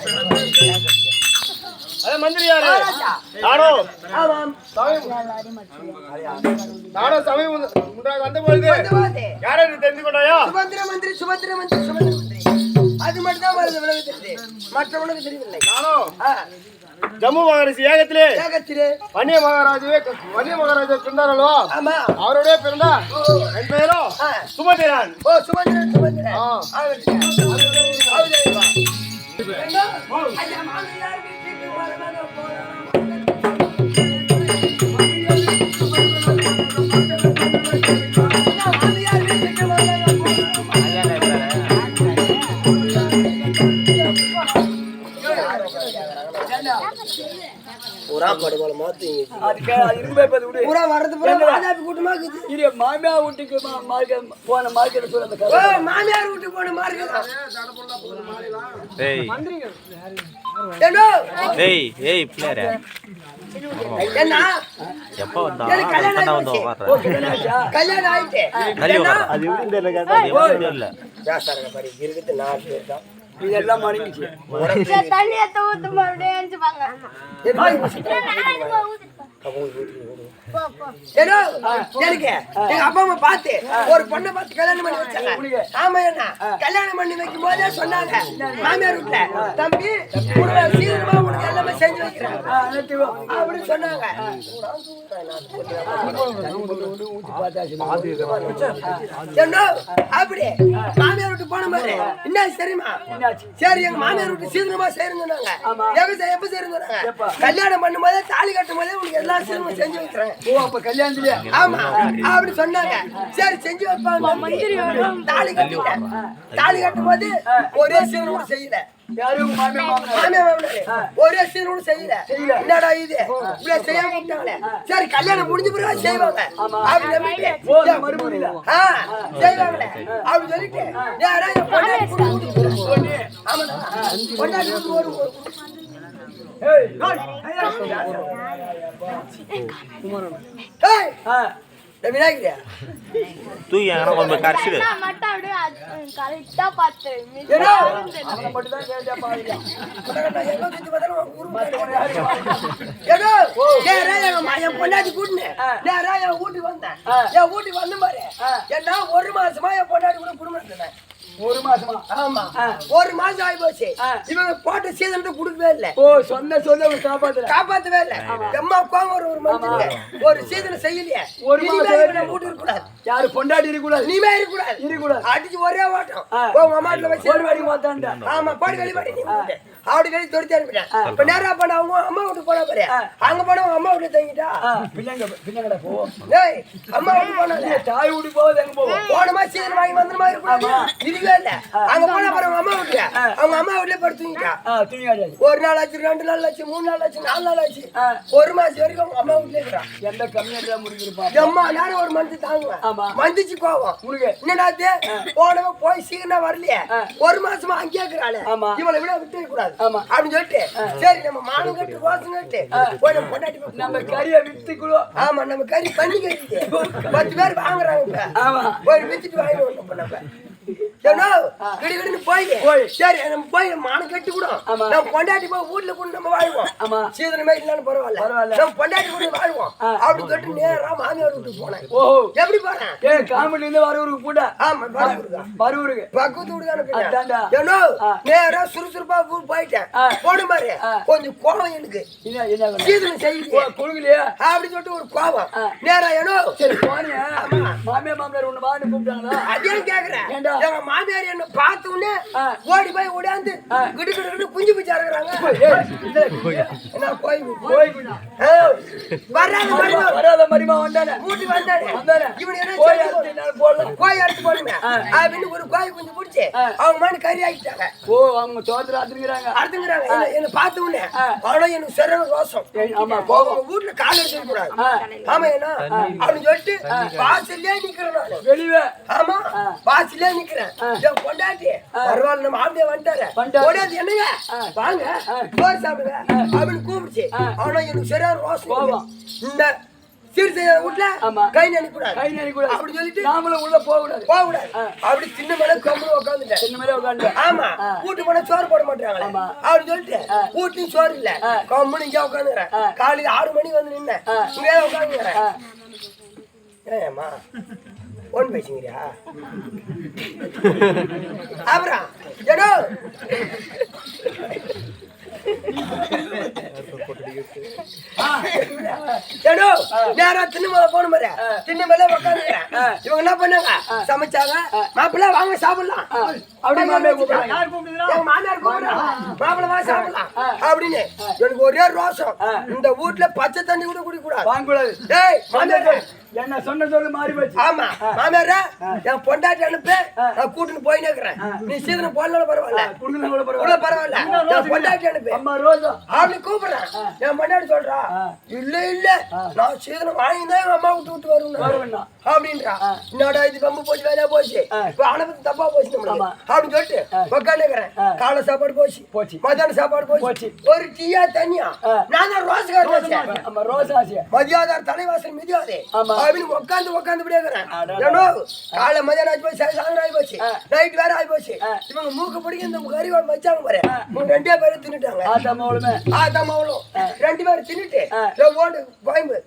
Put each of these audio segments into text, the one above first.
அதே மந்திரியாரு ஆமாம் நானும் சமயம் முன்றாக வந்த பொழுது. யாரை தெரிந்து கொண்டாயா சுபத்திர மந்திரி சுபத்திர மந்திரி சுபத்திர மந்திரி அது மட்டும் தான் வருது விலகு மற்றவனுக்கு தெரியவில்லை நானும் ஆ, ஜம்மு மகாராஜ் ஏகத்திலே ஏகத்திலே வன்னிய மகாராஜாவே வன்னிய மகாராஜா பிறந்தாரல்வா ஆமா அவருடைய பிறந்தா என் பெயரும் ஆ. சுமதிரான் ஓ சுபத்திரன் சுபத்திரன் ஆ. பூரா படுகோல மாத்தி. பூரா வரது பூரா ராஜாப்பி கூட்டமா இருக்குது இரு, மாமியார் வீட்டுக்கு மா- மார்க்கெட் போன மார்க்கெட் சொல்ல. மாமியார் வீட்டுக்கு போன மாதிரி ஏய் ஏய் எப்போ வந்தா கல்யாணம் வந்து கல்யாணம் ஆயிட்டு. அது எப்படி இருக்குது நாலு பேர் தான். இதெல்லாம். தண்ணி ஊத்து மறுபடியும் எனக்கு எங்க அப்பா அம்மா பார்த்து ஒரு பொண்ணை பார்த்து கல்யாணம் பண்ணி வச்சாங்க. ஆமா என்ன கல்யாணம் பண்ணி வைக்கும் போதே சொன்னாங்க மாமியார் வீட்டுல தம்பி சீக்கிரமா உனக்கு எல்லாமே செஞ்சு வைக்கிறேன். அப்படின்னு சொன்னாங்க. ஏண்டோ, அப்படி மாமியார் வீட்டு போன மாதிரி என்ன என்னாச்சு? சரி எங்க மாமியார் வீட்டு சீக்கிரமா சொன்னாங்க. எப்ப எப்ப சொன்னாங்க. கல்யாணம் பண்ணும் போதே தாலி கட்டும் போதே உனக்கு எல்லா சீக்கிரமா செஞ்சு வைக்கிறேன். ஓ, அப்ப கல்யாணத்துலயே? ஆமா. அப்படி சொன்னாங்க. சரி செஞ்சு வைப்பாங்க தாலி கட்டிட்டேன். தாலி கட்டும் போது ஒரே கூட செய்யல. ஒரே கூட செய்யல. என்னடா இது? இப்படி செய்யாம விட்டாங்களே. சரி கல்யாணம் முடிஞ்ச பிறகு செய்வாங்க. அப்படி நம்பிட்டு செய்வாங்களே. சொல்லிட்டு கூட ஒரு ஒரு- தூக்கி எங்கன்னா கொண்டு போய் கரைச்சிடு கரெக்டா என் பொண்டாட்டி கூட்டினேன். என் வீட்டுக்கு வந்தேன். என் வீட்டுக்கு வந்த பாரு. என்ன ஒரு மாசமா என் பொண்டாட்டி கூட குடும்பம். ஒரு மாசமா? ஆமா. ஒரு மாசம் ஆகி போச்சு இவங்க போட்ட சீதனத்தை கொடுக்கவே இல்லை. ஓ சொன்ன சொல்ல காப்பாத்தல. காப்பாத்தவே இல்லை. எம்மா கோவம் ஒரு ஒரு மனுஷனுக்கு ஒரு சீதனை செய்யலையே. ஒரு மாசம் வீட்டுக்கு இருக்கக்கூடாது. யாரு பொண்டாட்டி இருக்கக்கூடாது. இனிமே இருக்கக்கூடாது. இருக்கக்கூடாது. அடிச்சு ஒரே ஓட்டம். ஆ. உங்க அம்மாட்டுல வச்சு ஒரு வாடி மாத்தான்டா ஆமா. பாடி கழி பாடி நீ விட்டு. அப்படி கழி துரத்தி அனுப்பிட்டேன். இப்ப நேரா பண்ண அவங்க அம்மா வீட்டுக்கு போனா பாரு. அங்க போன அவங்க அம்மா வீட்டுல தங்கிட்டா? பிள்ளைங்க பிள்ளைங்கடா போ. டேய் அம்மா வீட்டுக்கு போனால தாய் வீடு போகுது எங்க போவோம் போன மாதிரி சீக்கிரம் வாங்கி வந்துற மாதிரி இருக்கக்கூடாது இதுவே இல்ல. அங்க போனா பாரு அம்மா வீட்டுல அவங்க அம்மா வீட்டுல படுத்து தூங்கிட்டா? ஆ துணியாடி ஒரு நாள் ஆச்சு ரெண்டு நாள் ஆச்சு மூணு நாள் ஆச்சு நாலு நாள் ஆச்சு. ஒரு மாசம் வரைக்கும் அவங்க அம்மா வீட்டுல இருக்கிறான் எந்த கம்மியா முடிஞ்சிருப்பா அம்மா நேரம் ஒரு மந்த் தாங்குவேன். ஆமா. மந்திச்சு கோவம் உனக்கு என்னடாச்சு போனவன் போய் சீக்கிரம் வரலையே. ஒரு மாசமா அங்கேயே இருக்கிறாளே. இவளை விட விட்டு கூடாது. அப்படின்னு சொல்லிட்டு சரி நம்ம மானம் கட்டு ரோசம் கட்டு. போய் நம்ம பொண்டாட்டி நம்ம கறியை வித்துக்குள்ளோ ஆமா நம்ம கறி பண்ணி கறிக்குது பத்து பேர் வாங்குறாங்க போய் வித்துட்டு வாங்கிட்டு நம்ம. போய் போய். சரி நம்ம போய் மானம் கட்டி கூட ஆமா. நம்ம பொண்டாட்டி போய் வீட்டுல கூட நம்ம வாழ்வோம். ஆமா. சீதனமே இல்லைன்னு பரவாயில்ல. பரவாயில்ல. நம்ம பொண்டாட்டி கூட வாழ்வோம். நேரா மாமியார் வீட்டுக்கு போனேன். ஓஹோ எப்படி போறேன் ஏ காமெடில இருந்து வரூருக்கு கூட. ஆமா வரூருக்கு பக்கத்து வீடு. நேரா சுறுசுறுப்பா ஊர் போயிட்டேன். மாதிரி. கொஞ்சம் கோவம் எனக்கு? சீதனம் செய்யுது கொடுக்கலையா? அப்படின்னு சொல்லிட்டு ஒரு கோவம். நேரா ஏனோ சரி போனியா மாமியார் மாமியார் ஒண்ணு வான்னு கூப்பிட்டாங்களா? அதையும் கேக்குறேன். ஏண்டா? எங்க மாமியார் என்ன பார்த்த உடனே ஆ. ஓடி போய் ஓடியாந்து. கிடு கிடு கிடு குஞ்சு பிச்சா இருக்கிறாங்க என்ன போய் போய் வர்றாங்க வர்றாங்க வராத மரிமா வந்தானே. வீட்டுக்கு வந்தானே. வந்தானே. இவன் என்ன போய் போடலாம் கோய் அறுத்து போடுங்க. அப்படின்னு ஒரு கோய் குஞ்சு பிடிச்சி. அவங்க மாதிரி கறி ஆக்கிட்டாங்க. ஓ அவங்க தோட்டத்துல அத்துங்கிறாங்க அறுத்துங்கிறாங்க என்ன- என்ன பார்த்த உடனே. ஆனா எனக்கு சரியான ரோசம் ஆமா வீட்டுல கால் எடுத்து கூடாது. ஆமா என்ன? அப்படின்னு சொல்லிட்டு வாசல்லே நிக்கிறேன் நானு. வெளியே. ஆமா. வாசல்லே நிக்கிறேன். என் பொண்டாட்டி பரவாயில்ல நம்ம ஆம்பியா வந்துட்டாரு. ஓடியாந்து என்னங்க? வாங்க சோறு சாப்பிடுங்க அப்படின்னு கூப்பிடுச்சு. ஆனா எனக்கு ரோசம் கோபம். இந்த சிறுசைய வீட்டுல. கை நினைக்கூடாது கை நினைக்கூடாது அப்படி சொல்லிட்டு நாமளும் உள்ள போக கூடாது போக கூடாது அப்படி சின்ன மேல கம்பு உட்காந்துட்டேன் சின்ன மாதிரி உட்காந்து ஆமா. வீட்டு போனா சோறு போட மாட்டாங்களே. ஆமா. அப்படின்னு சொல்லிட்டு வீட்லயும் சோறு இல்ல. கம்முன்னு இங்கே உட்காந்துக்கிறேன் காலையில ஆறு மணிக்கு வந்து நின்னேன். இங்கே உட்காந்துக்கிறேன் ஒன் பேசுங்கிறியா அப்புறம் திண்ணமலை போன மாதிரி திண்ணமலை உட்காந்துக்கிறேன் இவங்க என்ன பண்ணாங்க சமைச்சாங்க. மாப்பிள்ள வாங்க சாப்பிடலாம். அப்படி மாமியார் கூப்பிடுறாங்க. எங்க மாமியார் கூப்பிடுறாங்க. மாப்பிள்ளை வா சாப்பிடலாம். அப்படின்னு எனக்கு ஒரே ரோசம் இந்த வீட்டுல பச்சை தண்ணி கூட குடிக்க கூடாது. வாங்க கூடாது ஏய் மாமியார். என்ன சொன்ன சொல்லு மாறி போச்சு. ஆமா மாமியார என் பொண்டாட்டி அனுப்பு நான் கூட்டின்னு போயினே இருக்கிறேன் நீ சீதனம் போடலாம் பரவாயில்ல. குடுங்க கூட பரவாயில்ல. பரவாயில்ல. என் பொண்டாட்டி அனுப்பு. அம்மா ரோஜா அப்படி கூப்பிடுறேன் என் பொண்டாட்டி சொல்றா இல்ல இல்ல நான் சீதனம் வாங்கி தான் எங்க அம்மா விட்டு விட்டு வருவேன். அப்படின்றா. என்னடா இது பம்பு போச்சு வேலையா போச்சு? அனுப்பி தப்பா போச்சு நம்மளுக்கு. அப்படின்னு சொல்லிட்டு உட்காந்துக்கிறேன் காலை சாப்பாடு போச்சு. போச்சு. மத்தியான சாப்பாடு போச்சு. ஒரு டீயா தண்ணியா? நான் தான் ரோஜா ஆசியா? மதியாதார் தலைவாசல் மிதியாதே. ஆமா. அப்படின்னு உட்காந்து உட்காந்து இப்படியே இருக்கிறேன் ஏனோ காலை மதியானம் ஆகி போச்சு சாயந்தரம் ஆகி போச்சு நைட் வேற ஆகி போச்சு. இவங்க மூக்கு பிடிக்க இந்த கறி குழம்பு வச்சாங்க பாரு. இவங்க ரெண்டே பேரும் தின்னுட்டாங்க. ஆத்தா அம்மாவுமே ஆத்தாமாவளும் ரெண்டு பேரும் தின்னுட்டு ஓண்டு கோயம்பு.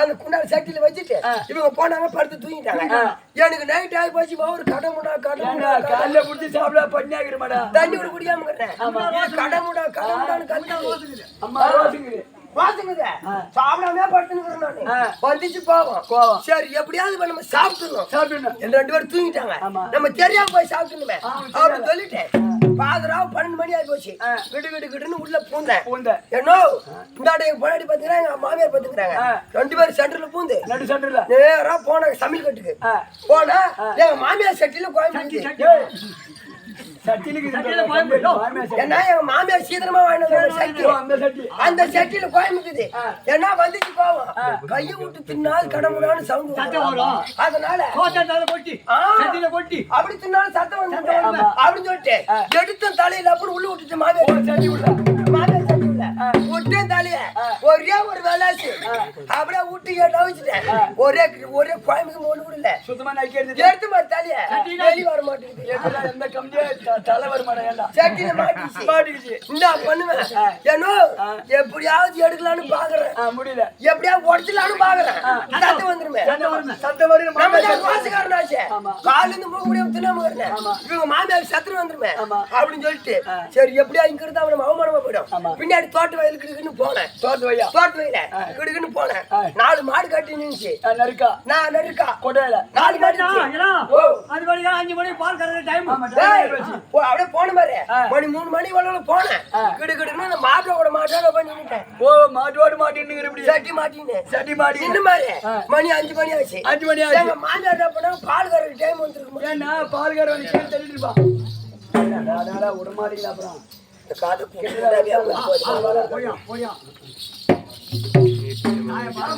அந்த குண்டால சட்டில வச்சுட்டு இவங்க போனாங்க படுத்து தூங்கிட்டாங்க. எனக்கு நைட் ஆகி போச்சு ஒரு கடை முடா கடை முடா கடை காலைல புடிச்சு சாப்பிட பண்ணியாகிற மேடம் தண்ணி கூட குடிக்காம இருக்கிறேன். கடை முடா கடை முடான்னு கத்து. அம்மா பாத்துக்குது சாப்பிடாம படுத்துன்னு வந்துச்சு பாவம். கோவம். சரி எப்படியாவது நம்ம சாப்பிட்டுணும் சாப்பிட்டுண்ணா என் ரெண்டு பேரும் தூங்கிட்டாங்க. நம்ம தெரியாம போய் சாப்பிட்டுணுமே. அப்படின்னு சொல்லிட்டு பாதராவ் பன்னெண்டு மணி ஆகி போச்சு. கிடு கிடு கிடுன்னு உள்ள பூந்தேன். பூந்த என்னோ இந்தாட எங்க பாத்துக்கிறாங்க எங்க மாமியார் பாத்துக்கிறாங்க. ரெண்டு பேரும் சென்டர்ல பூந்து நடு சண்டுல நேரா போனாங்க சமையல் கட்டுக்கு. போனா எங்க மாமியார் செட்டில கோயம்புத்தூர். ஏன்னா எங்க மாமியார் சீக்கிரமா வாங்கினது சட்டி அந்த சட்டி. அந்த செட்டில கோயம்புக்குது ஏன்னா வந்துச்சு கோவம்? கைய விட்டு தின்னால் கடமுடான்னு சவுண்ட் வரும். அதனால ஆ, அப்படி தின்னாலும் சத்தம் வந்து அப்படின்னு சொல்லிட்டு எடுத்த தலையில அப்படி உள்ள விட்டுட்டு மாமியார். சட்டி உள்ள மாமியார் சட்டி உள்ள. தலைய. ஒரே ஒரு வேலாச்சு அப்படியே விட்டு கேட்டு அவிச்சிட்டேன் ஒரே ஒரே கோயம்புக்கு ஒண்ணு கூட இல்ல. சுத்தமா நக்கிடுது எடுத்து மாதிரி தலைய வெளிய வர மாட்டேங்குது. எதுல எந்த கம்பியே த- தலைவர் மேடம் ஏண்டா சட்டில மாட்டிச்சு மாட்டிக்கிச்சு. இந்தா பண்ணுவேன். ஏனோ எப்படியாவது எடுக்கலாம்னு பாக்குறேன். முடியல. எப்படியாவது பாக்குறேன். சத்தம் வந்துருமே. சத்தம் வருது நம்ம மாமியார் தான் வாசக்காரனாச்சே. காலையில இருந்து மூக்க முடியாம தின்னாம இருந்தேன். இவங்க மாமியார் வந்துருமே. அப்படின்னு சொல்லிட்டு சரி எப்படியா இங்க இருந்தா அவன அவமானமா போயிடும். பின்னாடி தோட்ட வயலுக்கு போனேன். தோத்து வையா தோட்ட வயல கிடுக்குன்னு போனேன். நாலு மாடு கட்டி நின்னுச்சு. ஆ, நறுக்கா. நான் நெருக்கா கொடையில நாலு மாடு இருந்துச்சு. ஓ. ஆமா டேய், டைம் வச்சு ஓ, அப்படியே போன மாதிரி. மணி மூணு மணி வரல போனேன். கிடு கிடுக்குன்னு அந்த மாட்டோட மாட்டோட போய் நின்னுட்டேன். ஓ மாட்டோடு மாட்டின்னு இப்படி. சட்டி மாட்டின்னு. சட்டி மாட்டி. நின்னு மாதிரி மணி அஞ்சு மணி ஆச்சு. அஞ்சு மணி ஆச்சு. எங்க மாமியார் என்ன பண்ணாங்க பால் கறக்கு டைம் வந்துருக்கு ஏன்னா பால்கார வந்து கீழே தள்ளிட்டு இருப்பான் விட மாட்டீங்களா அப்புறம். காது கேட்டுதான் போகுது. போயா போயா